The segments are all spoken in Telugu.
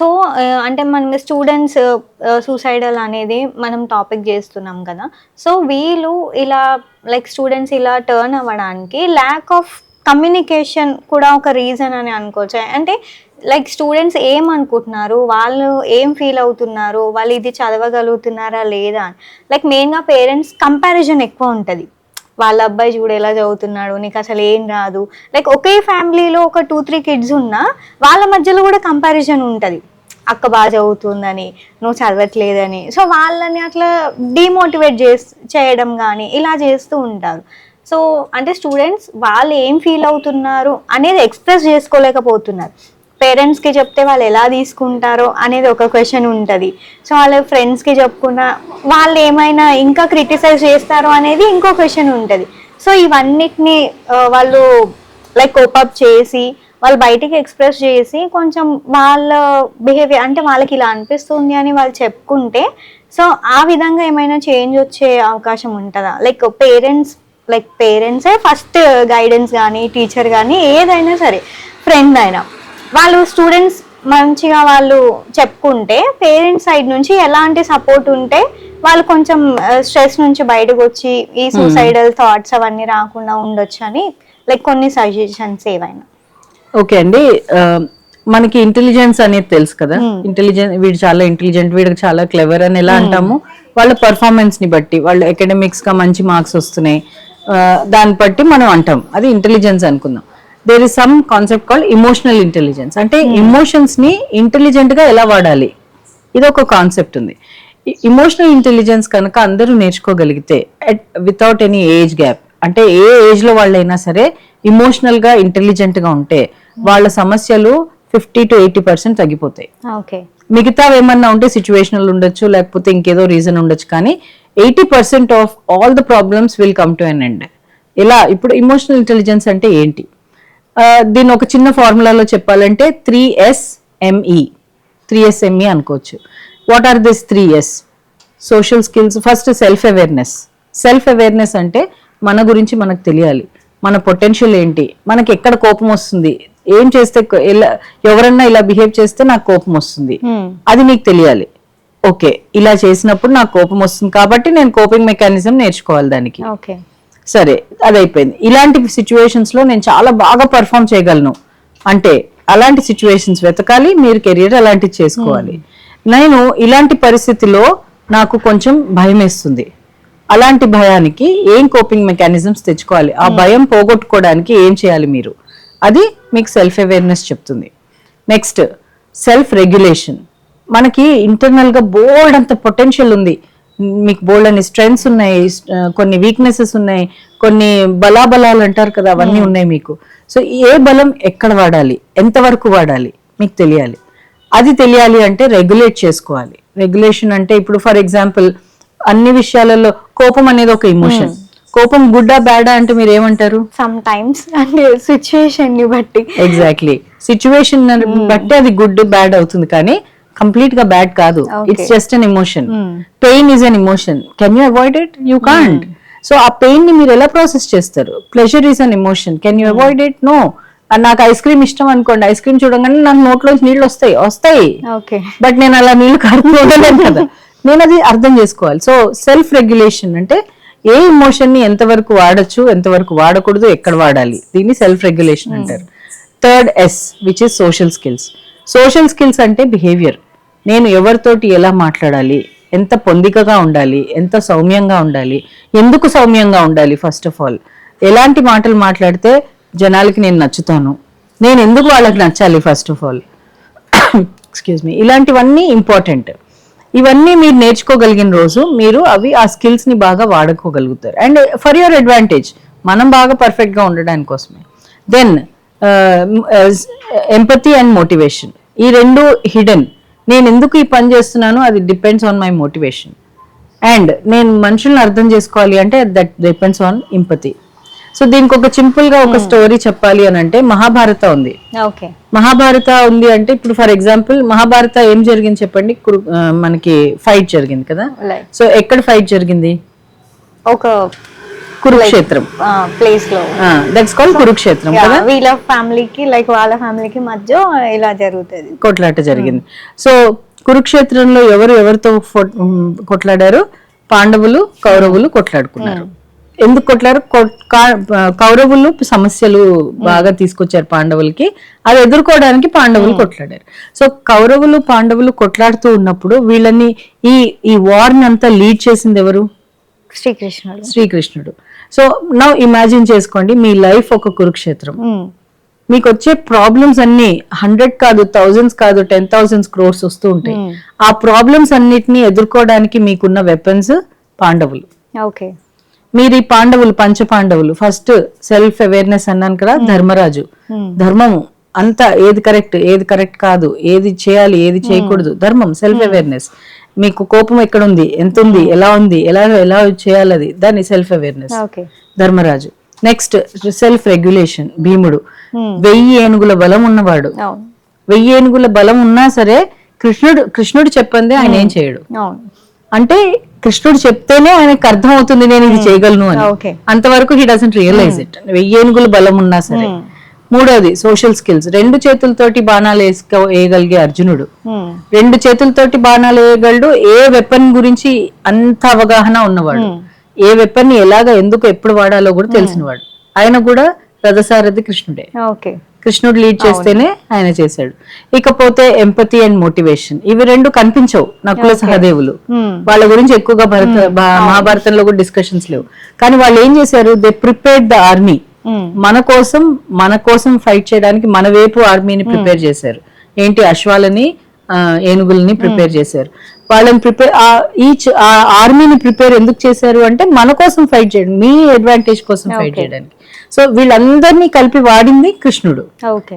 సో అంటే మనం స్టూడెంట్స్ సూసైడల్ అనేది మనం టాపిక్ చేస్తున్నాం కదా. సో వీళ్ళు ఇలా లైక్ స్టూడెంట్స్ ఇలా టర్న్ అవ్వడానికి ల్యాక్ ఆఫ్ కమ్యూనికేషన్ కూడా ఒక రీజన్ అని అనుకోవచ్చు. అంటే లైక్ స్టూడెంట్స్ ఏం అనుకుంటున్నారు వాళ్ళు ఏం ఫీల్ అవుతున్నారు? వాళ్ళు ఇది చదవగలుగుతున్నారా లేదా అని. లైక్ మెయిన్గా పేరెంట్స్ కంపారిజన్ ఎక్కువ ఉంటుంది. వాళ్ళ అబ్బాయి చూడు ఎలా చదువుతున్నాడు నీకు అసలు ఏం రాదు. లైక్ ఒకే ఫ్యామిలీలో ఒక టూ త్రీ కిడ్స్ ఉన్నా వాళ్ళ మధ్యలో కూడా కంపారిజన్ ఉంటుంది. అక్క బాగా చదువుతుందని నువ్వు చదవట్లేదని. సో వాళ్ళని అట్లా డిమోటివేట్ చే చేయడం కానీ ఇలా చేస్తూ ఉంటారు. సో అంటే స్టూడెంట్స్ వాళ్ళు ఏం ఫీల్ అవుతున్నారు అనేది ఎక్స్ప్రెస్ చేసుకోలేకపోతున్నారు. పేరెంట్స్కి చెప్తే వాళ్ళు ఎలా తీసుకుంటారో అనేది ఒక క్వశ్చన్ ఉంటుంది. సో వాళ్ళ ఫ్రెండ్స్కి చెప్పుకున్న వాళ్ళు ఏమైనా ఇంకా క్రిటిసైజ్ చేస్తారో అనేది ఇంకో క్వశ్చన్ ఉంటుంది. సో ఇవన్నిటిని వాళ్ళు లైక్ కోపప్ చేసి వాళ్ళు బయటికి ఎక్స్ప్రెస్ చేసి కొంచెం వాళ్ళ బిహేవియర్ అంటే వాళ్ళకి ఇలా అనిపిస్తుంది అని వాళ్ళు చెప్పుకుంటే సో ఆ విధంగా ఏమైనా చేంజ్ వచ్చే అవకాశం ఉంటుందా? లైక్ పేరెంట్స్ లైక్ పేరెంట్సే ఫస్ట్ గైడెన్స్ కానీ టీచర్ కానీ ఏదైనా సరే ఫ్రెండ్ అయినా. వాళ్ళు స్టూడెంట్స్ మంచిగా వాళ్ళు చెప్పుకుంటే పేరెంట్స్ సైడ్ నుంచి ఎలాంటి సపోర్ట్ ఉంటే వాళ్ళు కొంచెం స్ట్రెస్ నుంచి బయటకు వచ్చి ఈ సూసైడల్ థాట్స్ అవన్నీ రాకుండా ఉండొచ్చు అని లైక్ కొన్ని సజెషన్స్ ఏవైనా. ఓకే అండి. మనకి ఇంటెలిజెన్స్ అనేది తెలుసు కదా. ఇంటెలిజెంట్ వీడు చాలా ఇంటెలిజెంట్ వీడికి చాలా క్లెవర్ అని ఎలా అంటాము? వాళ్ళ పర్ఫార్మెన్స్ని బట్టి వాళ్ళు అకాడమిక్స్గా మంచి మార్క్స్ వస్తున్నాయి. దాన్ని బట్టి మనం అంటాం. అది ఇంటెలిజెన్స్ అనుకుందాం. There is some concept called emotional intelligence అంటే ఇమోషన్స్ని ఇంటెలిజెంట్గా ఎలా వాడాలి? ఇది ఒక కాన్సెప్ట్ ఉంది ఇమోషనల్ ఇంటెలిజెన్స్ కనుక అందరూ నేర్చుకోగలిగితే వితౌట్ ఎనీ ఏజ్ గ్యాప్ అంటే ఏ ఏజ్లో వాళ్ళైనా సరే ఇమోషనల్గా ఇంటెలిజెంట్గా ఉంటే వాళ్ళ సమస్యలు ఫిఫ్టీ టు ఎయిటీ పర్సెంట్ తగ్గిపోతాయి. ఓకే మిగతా ఏమన్నా ఉంటే సిచ్యువేషనల్ ఉండొచ్చు లేకపోతే ఇంకేదో రీజన్ ఉండొచ్చు కానీ eighty percent of all the problems will come to an end ఇలా ఇప్పుడు ఇమోషనల్ ఇంటెలిజెన్స్ అంటే ఏంటి? దీన్ని ఒక చిన్న ఫార్ములాలో చెప్పాలంటే three S ME three S ME అనుకోవచ్చు what are this three S social skills first self awareness self awareness అంటే మన గురించి మనకు తెలియాలి. మన పొటెన్షియల్ ఏంటి? మనకి ఎక్కడ కోపం వస్తుంది? ఏం చేస్తే ఎలా ఎవరన్నా ఇలా బిహేవ్ చేస్తే నాకు కోపం వస్తుంది. అది నీకు తెలియాలి. ఓకే ఇలా చేసినప్పుడు నాకు కోపం వస్తుంది. కాబట్టి నేను కోపింగ్ మెకానిజం నేర్చుకోవాలి దానికి. ఓకే సరే అది అయిపోయింది ఇలాంటి సిచ్యువేషన్స్లో నేను చాలా బాగా పర్ఫామ్ చేయగలను. అంటే అలాంటి సిచ్యువేషన్స్ వెతకాలి మీరు కెరియర్ అలాంటివి చేసుకోవాలి. నేను ఇలాంటి పరిస్థితిలో నాకు కొంచెం భయం వేస్తుంది. అలాంటి భయానికి ఏం కోపింగ్ మెకానిజమ్స్ తెచ్చుకోవాలి? ఆ భయం పోగొట్టుకోవడానికి ఏం చేయాలి మీరు? అది మీకు సెల్ఫ్ అవేర్నెస్ చెప్తుంది. నెక్స్ట్ సెల్ఫ్ రెగ్యులేషన్ మనకి ఇంటర్నల్గా బోల్డ్ అంత పొటెన్షియల్ ఉంది. మీకు బోల్డ్ అని స్ట్రెంగ్స్ ఉన్నాయి కొన్ని వీక్నెసెస్ ఉన్నాయి కొన్ని బలాబలాలు అంటారు కదా అవన్నీ ఉన్నాయి మీకు. సో ఏ బలం ఎక్కడ వాడాలి? ఎంతవరకు వాడాలి? మీకు తెలియాలి. అది తెలియాలి అంటే రెగ్యులేట్ చేసుకోవాలి. రెగ్యులేషన్ అంటే ఇప్పుడు ఫర్ ఎగ్జాంపుల్ అన్ని విషయాలలో కోపం అనేది ఒక ఇమోషన్ కోపం గుడ్డా బ్యాడా అంటే మీరు ఏమంటారు? సమ్ టైమ్స్ అంటే సిచ్యుయేషన్ని బట్టి. ఎగ్జాక్ట్లీ సిచ్యువేషన్ బట్టి అది గుడ్ బ్యాడ్ అవుతుంది. కానీ కంప్లీట్గా బ్యాడ్ కాదు. It's just an emotion pain is an emotion can you avoid it you can't so ఆ పెయిన్ని మీరు ఎలా ప్రాసెస్ చేస్తారు? Pleasure is an emotion can you avoid it no నాకు ఐస్ క్రీమ్ ఇష్టం అనుకోండి. ఐస్ క్రీమ్ చూడగానే నాకు నోట్లోంచి నీళ్ళు వస్తాయి. వస్తాయి. బట్ నేను అలా నీళ్ళు కడుపుకోగలను కదా. నేను అది అర్థం చేసుకోవాలి. సో సెల్ఫ్ రెగ్యులేషన్ అంటే ఏ ఎమోషన్ని ఎంతవరకు వాడచ్చు ఎంతవరకు వాడకూడదు ఎక్కడ వాడాలి? దీన్ని సెల్ఫ్ రెగ్యులేషన్ అంటారు. Third S which is social skills social skills అంటే బిహేవియర్ నేను ఎవరితోటి ఎలా మాట్లాడాలి? ఎంత పొందికగా ఉండాలి? ఎంత సౌమ్యంగా ఉండాలి? ఎందుకు సౌమ్యంగా ఉండాలి ఫస్ట్ ఆఫ్ ఆల్ ఎలాంటి మాటలు మాట్లాడితే జనాలకి నేను నచ్చుతాను? నేను ఎందుకు వాళ్ళకి నచ్చాలి first of all excuse me ఇలాంటివన్నీ ఇంపార్టెంట్ ఇవన్నీ మీరు నేర్చుకోగలిగిన రోజు మీరు అవి ఆ స్కిల్స్ని బాగా వాడుకోగలుగుతారు. అండ్ ఫర్ యువర్ అడ్వాంటేజ్ మనం బాగా పర్ఫెక్ట్గా ఉండడానికి కోసమే. దెన్ ఎంపతి అండ్ మోటివేషన్ ఈ రెండు హిడెన్ నేను ఎందుకు ఈ పని చేస్తున్నాను అది depends on my motivation and నేను మనుషుల్ని అర్థం చేసుకోవాలి అంటే that depends on empathy so దీనికి ఒక సింపుల్గా ఒక స్టోరీ చెప్పాలి అని అంటే మహాభారత ఉంది. ఓకే మహాభారత ఉంది అంటే ఇప్పుడు ఫర్ ఎగ్జాంపుల్ మహాభారత ఏం జరిగింది చెప్పండి? మనకి ఫైట్ జరిగింది కదా? సో ఎక్కడ ఫైట్ జరిగింది? ఒక కురుక్షేత్రం. ప్లేస్లో. దట్స్ కాల్డ్ కురుక్షేత్రం కదా? వీళ్ళ ఫ్యామిలీకి లైక్ వాళ్ళ ఫ్యామిలీకి మధ్య ఇలా జరుగుతుంది. కొట్లాట జరిగింది. సో కురుక్షేత్రంలో ఎవరు ఎవరితో కొట్లాడారు పాండవులు కౌరవులు కొట్లాడుకున్నారు. ఎందుకు కొట్లారు కౌరవులు సమస్యలు బాగా తీసుకొచ్చారు పాండవులకి. అది ఎదుర్కోవడానికి పాండవులు కొట్లాడారు. సో కౌరవులు పాండవులు కొట్లాడుతూ ఉన్నప్పుడు వీళ్ళని ఈ ఈ వార్ అంతా లీడ్ చేసింది ఎవరు? శ్రీకృష్ణుడు. శ్రీకృష్ణుడు. సో నౌ ఇమాజిన్ చేసుకోండి మీ లైఫ్ ఒక కురుక్షేత్రం. ఉమ్, మీకు వచ్చే ప్రాబ్లమ్స్ అన్ని హండ్రెడ్ కాదు థౌజండ్స్ కాదు టెన్ థౌసండ్స్ క్రోర్స్ వస్తూ ఉంటాయి. Hmm. ఆ ప్రాబ్లమ్స్ అన్నిటిని ఎదుర్కోవడానికి మీకున్న వెపన్స్ పాండవులు. ఓకే మీరు ఈ పాండవులు పంచ పాండవులు ఫస్ట్ సెల్ఫ్ అవేర్నెస్ అన్నాను కదా ధర్మరాజు. Hmm. ధర్మము అంతా ఏది కరెక్ట్ ఏది కరెక్ట్ కాదు ఏది చేయాలి ఏది చేయకూడదు. ధర్మం సెల్ఫ్ అవేర్నెస్ మీకు కోపం ఎక్కడ ఉంది ఎంత ఉంది ఎలా ఉంది? ఎలా ఎలా చేయాలి అది? దాన్ని self awareness Dharmaraju. Next self regulation భీముడు. Hmm. వెయ్యి ఏనుగుల బలం ఉన్నవాడు. వెయ్యి ఏనుగుల బలం ఉన్నా సరే కృష్ణుడు కృష్ణుడు చెప్పందే ఆయన ఏం చేయడు. అవును. అంటే కృష్ణుడు చెప్తేనే ఆయనకు అర్థం అవుతుంది నేను ఇది చేయగలను అని. అంతవరకు హీ డజంట్ రియలైజ్ ఇట్ వెయ్యి ఏనుగుల బలం ఉన్నా సరే. Hmm. మూడోది సోషల్ స్కిల్స్ రెండు చేతులతోటి బాణాలు వేసుకో వేయగలిగే అర్జునుడు. రెండు చేతులతోటి బాణాలు వేయగలడు ఏ వెపన్ గురించి అంత అవగాహన ఉన్నవాడు. ఏ వెపన్ని ఎలాగ ఎందుకు ఎప్పుడు వాడాలో కూడా తెలిసినవాడు. ఆయన కూడా రథసారథి కృష్ణుడే. కృష్ణుడు లీడ్ చేస్తేనే ఆయన చేశాడు. ఇకపోతే ఎంపతి అండ్ మోటివేషన్ ఇవి రెండు కనిపించవు నకుల సహదేవులు. వాళ్ళ గురించి ఎక్కువగా భరత మహాభారతంలో కూడా డిస్కషన్స్ లేవు. కానీ వాళ్ళు ఏం చేశారు? దే ప్రిపేర్డ్ ద ఆర్మీ మన కోసం మన కోసం ఫైట్ చేయడానికి మన వైపు ఆర్మీని ప్రిపేర్ చేశారు. ఏంటి అశ్వాలని ఏనుగుల్ని ప్రిపేర్ చేశారు. వాళ్ళని ప్రిపేర్ ఈచ్ ఆ ఆర్మీని ప్రిపేర్ ఎందుకు చేశారు అంటే మన కోసం ఫైట్ చేయడం మీ అడ్వాంటేజ్ కోసం ఫైట్ చేయడానికి. సో వీళ్ళందరినీ కలిపి వాడింది కృష్ణుడు.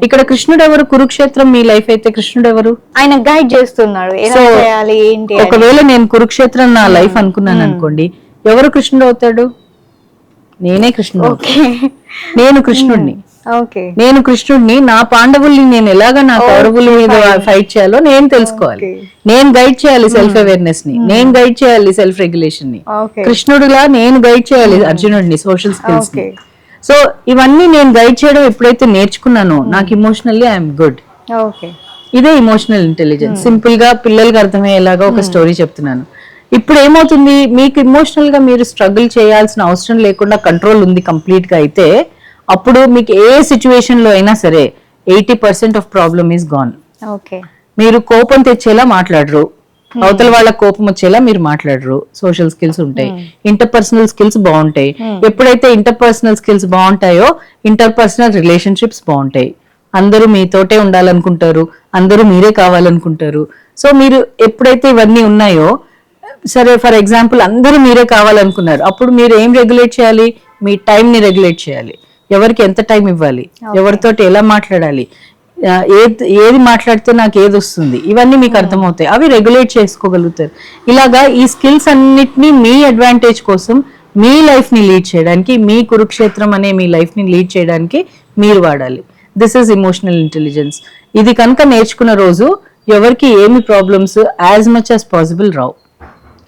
ఇక్కడ కృష్ణుడు ఎవరు కురుక్షేత్రం మీ లైఫ్ అయితే కృష్ణుడు ఎవరు ఆయన గైడ్ చేస్తున్నాడు. ఒకవేళ నేను కురుక్షేత్రం నా లైఫ్ అనుకున్నాను అనుకోండి ఎవరు కృష్ణుడు అవుతాడు? నేనే కృష్ణుడు. నేను కృష్ణుడిని. నేను కృష్ణుడిని నా పాండవుల్ని నేను ఎలాగ నా కౌరవుల మీద ఫైట్ చేయాలో నేను తెలుసుకోవాలి. నేను గైడ్ చేయాలి సెల్ఫ్ అవేర్నెస్ని నేను గైడ్ చేయాలి సెల్ఫ్ రెగ్యులేషన్ని కృష్ణుడిలా నేను గైడ్ చేయాలి అర్జునుడిని సోషల్ స్కిల్స్ని సో ఇవన్నీ నేను గైడ్ చేయడం ఎప్పుడైతే నేర్చుకున్నానో నాకు ఇమోషనల్లీ ఐఎమ్ గుడ్ ఓకే. ఇదే ఇమోషనల్ ఇంటెలిజెన్స్ సింపుల్గా పిల్లలకి అర్థమయ్యేలాగా ఒక స్టోరీ చెప్తున్నాను. ఇప్పుడు ఏమవుతుంది? మీకు ఇమోషనల్గా మీరు స్ట్రగుల్ చేయాల్సిన అవసరం లేకుండా కంట్రోల్ ఉంది కంప్లీట్గా అయితే అప్పుడు మీకు ఏ సిచ్యువేషన్లో అయినా సరే eighty percent of problem is gone okay మీరు కోపం తెచ్చేలా మాట్లాడరు. అవతల వాళ్ళ కోపం వచ్చేలా మీరు మాట్లాడరు. సోషల్ స్కిల్స్ ఉంటాయి. ఇంటర్ పర్సనల్ స్కిల్స్ బాగుంటాయి. ఎప్పుడైతే ఇంటర్ పర్సనల్ స్కిల్స్ బాగుంటాయో ఇంటర్ పర్సనల్ రిలేషన్షిప్స్ బాగుంటాయి. అందరూ మీతోటే ఉండాలనుకుంటారు. అందరూ మీరే కావాలనుకుంటారు. సో మీరు ఎప్పుడైతే ఇవన్నీ ఉన్నాయో సరే ఫర్ ఎగ్జాంపుల్ అందరూ మీరే కావాలనుకున్నారు. అప్పుడు మీరు ఏం రెగ్యులేట్ చేయాలి? మీ టైం ని రెగ్యులేట్ చేయాలి. ఎవరికి ఎంత టైం ఇవ్వాలి? ఎవరితోటి ఎలా మాట్లాడాలి? ఏది ఏది మాట్లాడితే నాకు ఏది వస్తుంది? ఇవన్నీ మీకు అర్థమవుతాయి. అవి రెగ్యులేట్ చేసుకోగలుగుతారు. ఇలాగా ఈ స్కిల్స్ అన్నిటినీ మీ అడ్వాంటేజ్ కోసం మీ లైఫ్ని లీడ్ చేయడానికి మీ కురుక్షేత్రం అనే మీ లైఫ్ని లీడ్ చేయడానికి మీరు వాడాలి. దిస్ ఇస్ ఇమోషనల్ ఇంటెలిజెన్స్ ఇది కనుక నేర్చుకున్న రోజు ఎవరికి ఏమి problems as much as possible Rao.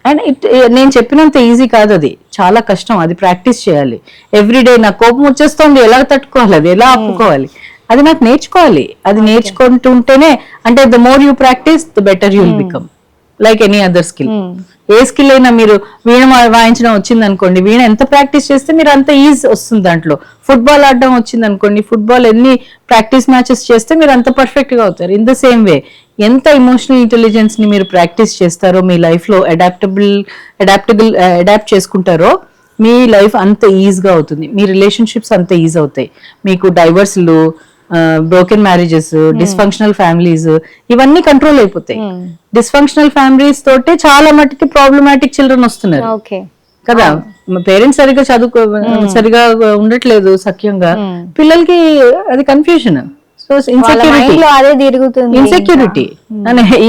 And it నేను చెప్పినంత ఈజీ కాదు అది. చాలా కష్టం అది ప్రాక్టీస్ చేయాలి. ఎవ్రీడే నా కోపం వచ్చేస్తుంది. ఎలా తట్టుకోవాలి? అది ఎలా ఆపుకోవాలి? అది నాకు నేర్చుకోవాలి. అది నేర్చుకుంటుంటేనే అంటే the more you practice the better you'll become like any other skill A skill అయినా మీరు వీణ వాయించడం వచ్చింది అనుకోండి వీణ ఎంత ప్రాక్టీస్ చేస్తే మీరు అంత ఈజ్ వస్తుంది దాంట్లో. ఫుట్బాల్ ఆడడం వచ్చింది అనుకోండి ఫుట్బాల్ ఎన్ని ప్రాక్టీస్ మ్యాచెస్ చేస్తే మీరు అంత పర్ఫెక్ట్గా అవుతారు. ఇన్ ద సేమ్ వే ఎంత ఇమోషనల్ ఇంటెలిజెన్స్ని మీరు ప్రాక్టీస్ చేస్తారో మీ లైఫ్లో అడాప్టబుల్ అడాప్టబుల్ అడాప్ట్ చేసుకుంటారో మీ లైఫ్ అంత ఈజీగా అవుతుంది. మీ రిలేషన్షిప్స్ అంత ఈజీ అవుతాయి. మీకు డైవర్స్లు బ్రోకెన్ మ్యారేజెస్ డిస్ఫంక్షనల్ ఫ్యామిలీస్ ఇవన్నీ కంట్రోల్ అయిపోతాయి. డిస్ఫంక్షనల్ ఫ్యామిలీస్ తోటే చాలా మట్టుకి ప్రాబ్లమాటిక్ చిల్డ్రన్ వస్తున్నారు. కదా? పేరెంట్స్ సరిగా చదువుకో సరిగా ఉండట్లేదు సఖ్యంగా. పిల్లలకి అది కన్ఫ్యూజన్ సో ఇన్సెక్యూరిటీ ఇన్సెక్యూరిటీ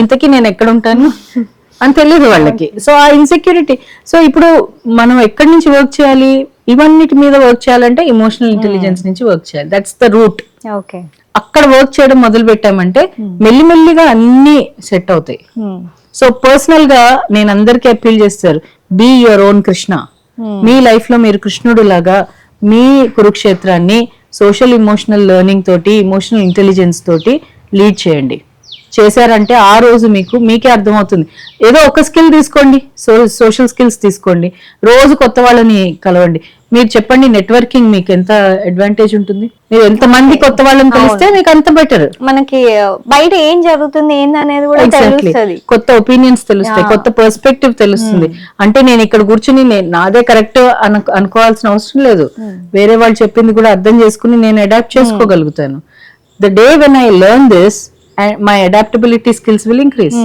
ఇంతకీ నేను ఎక్కడ ఉంటాను? అని తెలియదు వాళ్ళకి. సో ఆ ఇన్సెక్యూరిటీ సో ఇప్పుడు మనం ఎక్కడి నుంచి వర్క్ చేయాలి? ఇవన్నిటి మీద వర్క్ చేయాలంటే ఇమోషనల్ ఇంటెలిజెన్స్ నుంచి వర్క్ చేయాలి. That's the root okay. అక్కడ వర్క్ చేయడం మొదలు పెట్టామంటే మెల్లిమెల్లిగా అన్ని సెట్ అవుతాయి. సో పర్సనల్గా నేను అందరికీ అప్పీల్ చేస్తారు బీ యువర్ ఓన్ కృష్ణ మీ లైఫ్లో మీరు కృష్ణుడు లాగా మీ కురుక్షేత్రాన్ని సోషల్ ఇమోషనల్ లెర్నింగ్ తోటి ఇమోషనల్ ఇంటెలిజెన్స్ తోటి లీడ్ చేయండి. చేశారంటే ఆ రోజు మీకు మీకే అర్థమవుతుంది. ఏదో ఒక స్కిల్ తీసుకోండి సో సోషల్ స్కిల్స్ తీసుకోండి. రోజు కొత్త వాళ్ళని కలవండి. మీరు చెప్పండి నెట్వర్కింగ్ మీకు ఎంత అడ్వాంటేజ్ ఉంటుంది? మీరు ఎంత మంది కొత్త వాళ్ళని కలిస్తే మీకు అంత బెటర్ మనకి బయట ఏం జరుగుతుంది ఏందనేది కూడా తెలుస్తుంది. కొత్త ఒపీనియన్స్ తెలుస్తాయి కొత్త పర్స్పెక్టివ్ తెలుస్తుంది. అంటే నేను ఇక్కడ కూర్చుని నేను నాదే కరెక్ట్ అనుకోవాల్సిన అవసరం లేదు. వేరే వాళ్ళు చెప్పింది కూడా అర్థం చేసుకుని నేను adapt చేసుకోగలుగుతాను. The day when I learn this my adaptability skills will increase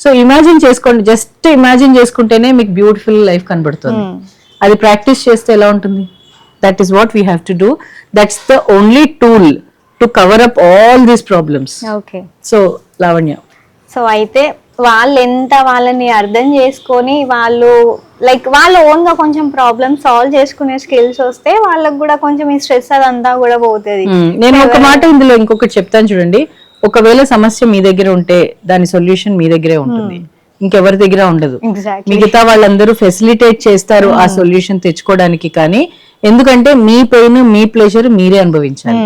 so imagine చేసుకోండి. జస్ట్ ఇమాజిన్ చేసుకుంటేనే మీకు బ్యూటిఫుల్ లైఫ్ కనబడుతుంది. అది ప్రాక్టీస్ చేస్తే ఎలా ఉంటుంది? That is what we have to do that's the only tool to cover up all these problems okay so Lavanya so అయితే వాళ్ళు ఎంత వాళ్ళని అర్థం చేసుకొని వాళ్ళు లైక్ వాళ్ళ ఓన్గా కొంచెం ప్రాబ్లమ్ సాల్వ్ చేసుకునే స్కిల్స్ వస్తే వాళ్ళకి కూడా కొంచెం ఈ స్ట్రెస్ అదంతా కూడా పోతుంది. మ్మ్. నేను ఒక మాట ఇందులో ఇంకొకటి చెప్తాను చూడండి. ఒకవేళ సమస్య మీ దగ్గర ఉంటే దాని సొల్యూషన్ మీ దగ్గరే ఉంటుంది. ఇంకెవరి దగ్గర ఉండదు. మిగతా వాళ్ళందరూ ఫెసిలిటేట్ చేస్తారు ఆ సొల్యూషన్ తెచ్చుకోవడానికి కానీ ఎందుకంటే మీ పెయిన్ మీ ప్లెజర్ మీరే అనుభవించాలి.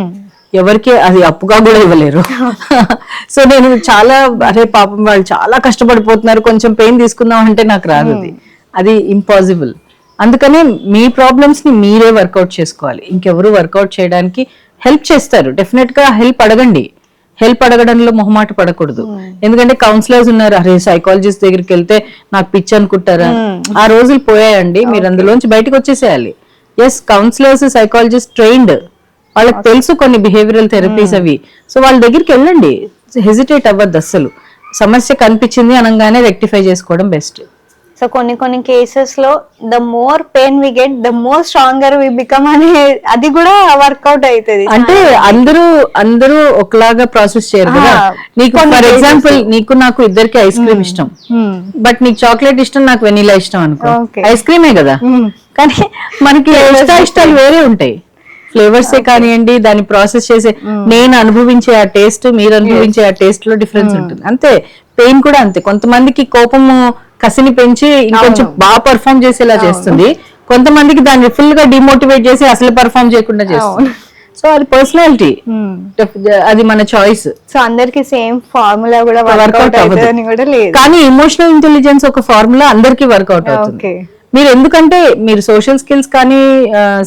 ఎవరికి అది అప్పుగా కూడా ఇవ్వలేరు. సో నేను చాలా అరే పాపం వాళ్ళు చాలా కష్టపడిపోతున్నారు కొంచెం పెయిన్ తీసుకుందాం అంటే నాకు రాదు అది. అది ఇంపాసిబుల్ అందుకనే మీ ప్రాబ్లమ్స్ని మీరే వర్కౌట్ చేసుకోవాలి. ఇంకెవరు వర్కౌట్ చేయడానికి హెల్ప్ చేస్తారు. డెఫినెట్గా హెల్ప్ అడగండి. హెల్ప్ అడగడంలో మొహమాట పడకూడదు. ఎందుకంటే కౌన్సిలర్స్ ఉన్నారు. అరే సైకాలజిస్ట్ దగ్గరికి వెళ్తే నాకు పిచ్చి అనుకుంటారా? ఆ రోజులు పోయాయండి. మీరు అందులోంచి బయటకు వచ్చేసేయాలి. ఎస్ కౌన్సిలర్స్ సైకాలజిస్ట్ ట్రైన్డ్ వాళ్ళకి తెలుసు కొన్ని బిహేవియరల్ థెరపీస్ అవి. సో వాళ్ళ దగ్గరికి వెళ్ళండి. హెజిటేట్ అవ్వద్దు అస్సలు. సమస్య కనిపించింది అనగానే రెక్టిఫై చేసుకోవడం బెస్ట్ సో కొన్ని కొన్ని కేసెస్లో the more pain we get the more stronger we become అనే అది కూడా వర్కౌట్ అవుతుంది అంటే అందరూ అందరూ ఒకలాగా ప్రాసెస్ చేయరు కదా? నీకు ఫర్. ఎగ్జాంపుల్ నీకు నాకు ఇద్దరికి ఐస్ క్రీమ్ ఇష్టం. బట్ నీకు చాక్లెట్ ఇష్టం నాకు వెనీలా ఇష్టం అనుకో. ఐస్ క్రీమే కదా? కానీ మనకి ఇష్ట ఇష్టాలు వేరే ఉంటాయి. ఫ్లేవర్స్ కానివ్వండి దాన్ని ప్రాసెస్ చేసే నేను అనుభవించే ఆ టేస్ట్ మీరు అనుభవించే ఆ టేస్ట్లో డిఫరెన్స్ ఉంటుంది. అంతే. పెయిన్ కూడా అంతే. కొంతమందికి కోపము కసిని పెంచి ఇంకొంచెం బాగా పర్ఫామ్ చేసేలా చేస్తుంది. కొంతమందికి దాన్ని ఫుల్గా డిమోటివేట్ చేసి అసలు పర్ఫామ్ చేయకుండా చేస్తుంది. సో అది పర్సనాలిటీ అది మన చాయిస్ సో అందరికి సేమ్ ఫార్ములా కూడా వర్కౌట్ కూడా లేదు. కానీ ఎమోషనల్ ఇంటెలిజెన్స్ ఒక ఫార్ములా అందరికీ వర్కౌట్ అవుతుంది. మీరు ఎందుకంటే మీరు సోషల్ స్కిల్స్ కానీ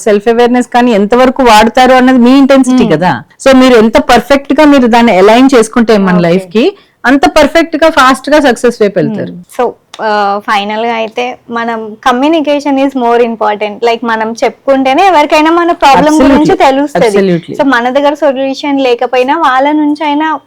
సెల్ఫ్ అవేర్నెస్ కానీ ఎంతవరకు వాడతారు అన్నది మీ ఇంటెన్సిటీ కదా. సో మీరు ఎంత పర్ఫెక్ట్గా మీరు దాన్ని అలైన్ చేసుకుంటే మన లైఫ్కి అంత పర్ఫెక్ట్గా ఫాస్ట్గా సక్సెస్ వైపు వెళ్తారు. సో ఫైనల్గా అయితే మనం communication is more important like మనం చెప్పుకుంటేనే ఎవరికైనా మన ప్రాబ్లం. గురించి తెలుస్తుంది. సో మన దగ్గర సొల్యూషన్ లేకపోయినా వాళ్ళ నుంచి అయినా